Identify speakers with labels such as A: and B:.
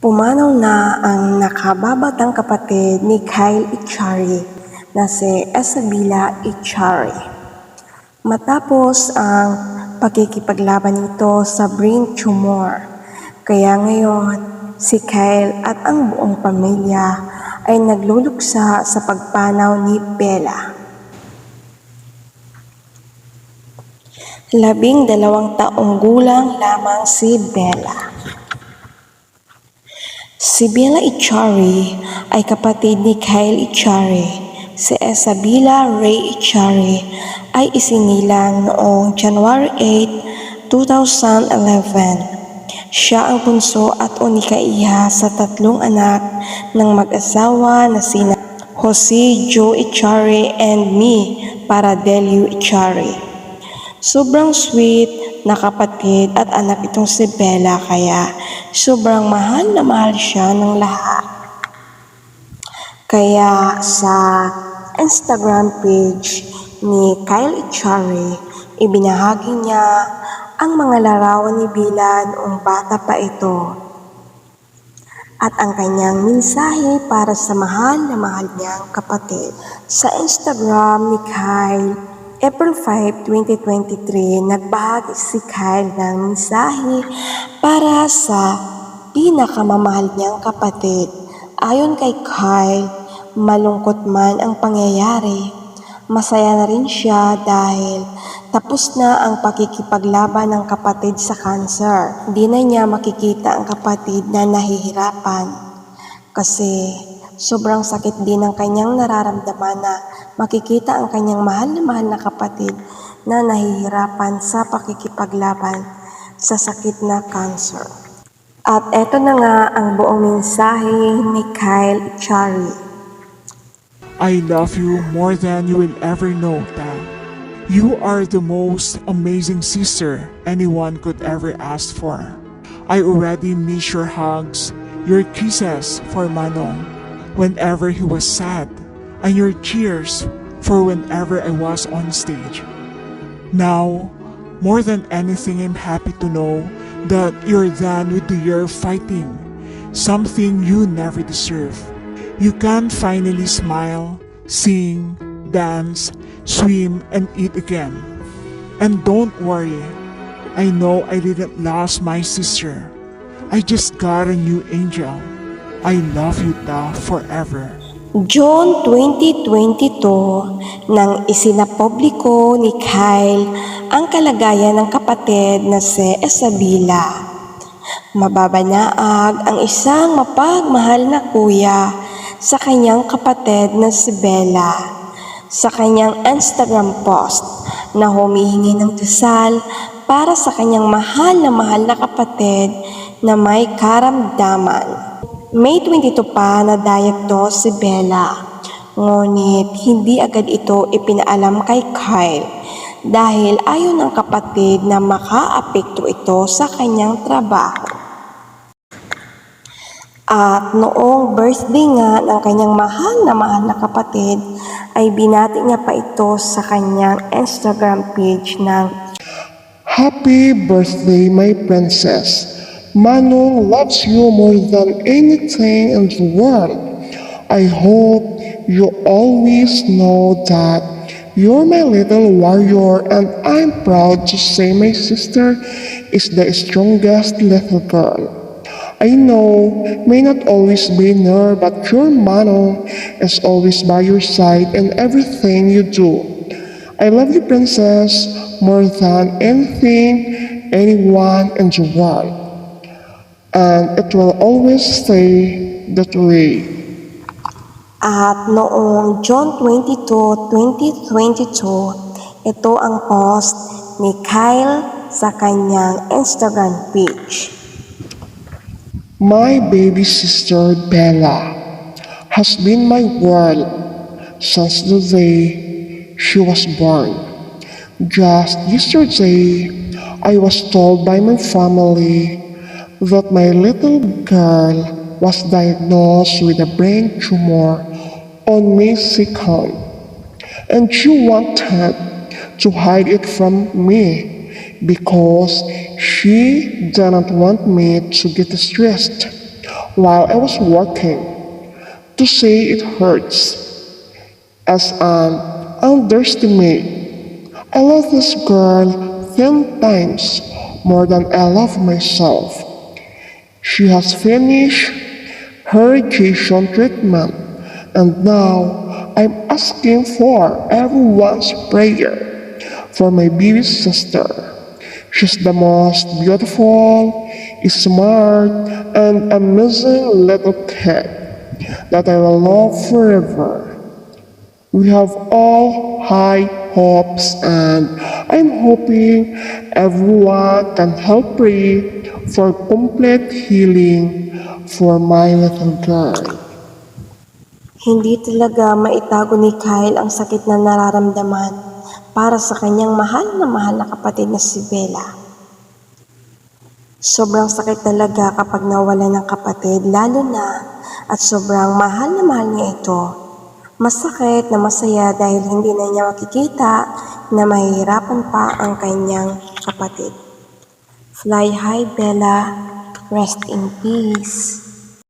A: Pumanaw na ang nakababatang kapatid ni Kyle Echari na si Isabela Echari. Matapos ang pagkikipaglaban nito sa brain tumor, kaya ngayon si Kyle at ang buong pamilya ay nagluluksa sa pagpanaw ni Bella. Labing dalawang taong gulang lamang si Bella. Si Bella Echari ay kapatid ni Kyle Echari. Si Isabela Ray Echari ay isinilang noong January 8, 2011. Siya ang bunso at unikaiha sa tatlong anak ng mag-asawa na sina Jose Joe Echari and me para Delio Echari. Sobrang sweet na kapatid at anak itong si Bella kaya sobrang mahal na mahal siya ng lahat. Kaya sa Instagram page ni Kyle Echari, ibinahagi niya ang mga larawan ni Bella noong bata pa ito at ang kanyang mensahe para sa mahal na mahal niyang kapatid. Sa Instagram ni Kyle, April 5, 2023, nagbahagi si Kyle ng mensahe para sa pinakamamahal niyang kapatid. Ayon kay Kyle, malungkot man ang pangyayari, masaya na rin siya dahil tapos na ang pakikipaglaban ng kapatid sa cancer. Hindi na niya makikita ang kapatid na nahihirapan kasi sobrang sakit din ang kanyang nararamdaman na makikita ang kanyang mahal na mahal na kapatid na nahihirapan sa pakikipaglaban sa sakit na cancer. At eto na nga ang buong mensahe ni Kyle Echari.
B: I love you more than you will ever know, Dad. You are the most amazing sister anyone could ever ask for. I already miss your hugs, your kisses for Manong whenever he was sad, and your cheers for whenever I was on stage. Now, more than anything, I'm happy to know that you're done with the year of fighting, something you never deserve. You can finally smile, sing, dance, swim, and eat again. And don't worry, I know I didn't lose my sister. I just got a new angel. I love you, Ta, forever.
A: June 2022 nang isinapubliko ni Kyle ang kalagayan ng kapatid na si Isabela. Mababanaag ang isang mapagmahal na kuya sa kanyang kapatid na si Bella sa kanyang Instagram post na humihingi ng dasal para sa kanyang mahal na mahal na kapatid na may karamdaman. May 22 pa na diagnose si Bella. Ngunit hindi agad ito ipinaalam kay Kyle dahil ayon ng kapatid na makaapekto ito sa kanyang trabaho. At noong birthday nga ng kanyang mahal na mahal na kapatid ay binati niya pa ito sa kanyang Instagram page ng
C: Happy birthday, my princess. Manong loves you more than anything in the world. I hope you always know that you're my little warrior and I'm proud to say my sister is the strongest little girl. I know may not always be near, but your Manong is always by your side in everything you do. I love you, princess, more than anything, anyone in the world. And it will always stay that way.
A: At noong June 22, 2022, ito ang post ni Kyle sa kanyang Instagram page.
C: My baby sister Bella has been my world since the day she was born. Just yesterday, I was told by my family that my little girl was diagnosed with a brain tumor on May 2nd, and she wanted to hide it from me because she didn't want me to get stressed while I was working. To say it hurts as an underestimate. I love this girl ten times more than I love myself. She has finished her radiation treatment and now I'm asking for everyone's prayer for my baby sister. She's the most beautiful, smart, and amazing little kid that I will love forever. We have all high hopes, and I'm hoping everyone can help pray for complete healing for my little girl.
A: Hindi talaga maitago ni Kyle ang sakit na nararamdaman para sa kanyang mahal na mahal na kapatid na si Bella. Sobrang sakit talaga kapag nawala ng kapatid, lalo na at sobrang mahal na mahal niya ito. Masakit na masaya dahil hindi na niya makikita na mahihirapan pa ang kanyang kapatid. Fly high, Bella. Rest in peace.